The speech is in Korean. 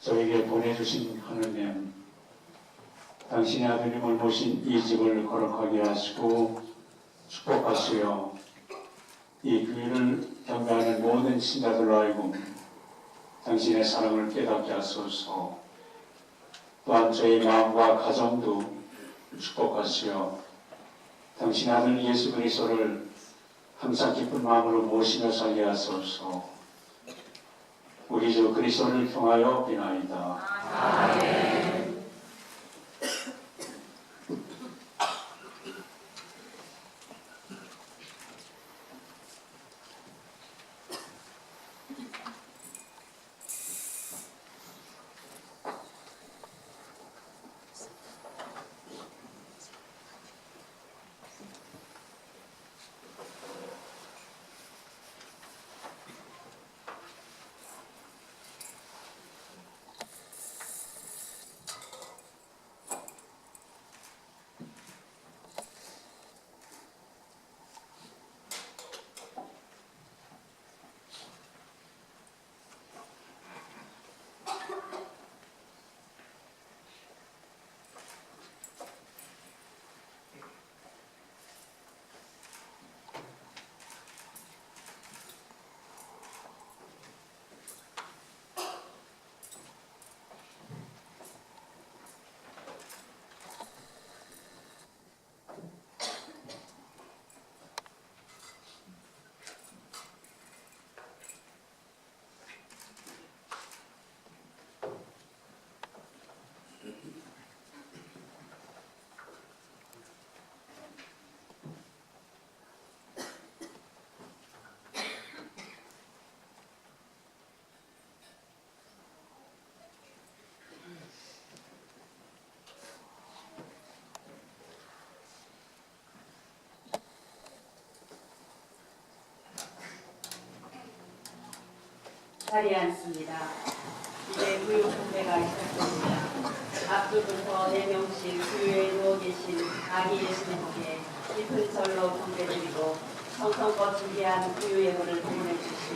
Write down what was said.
저에게 보내주신 하느님, 당신의 아들님을 모신 이 집을 거룩하게 하시고 축복하시어 이 교회를 경배하는 모든 신자들로 하여금 당신의 사랑을 깨닫게 하소서. 또한 저희 마음과 가정도 축복하시어 당신 아들 예수 그리스도를 항상 기쁜 마음으로 모시며 살게 하소서 주 그리스도를 통하여 비나이다. 자리에 앉습니다. 이제 구육 공배가 시작됩니다. 앞쪽부터 네 명씩 구유에 누워 계신 아기 예수님께 깊은 절로 경배드리고 성성껏 준비한 구유 예물을 보내주시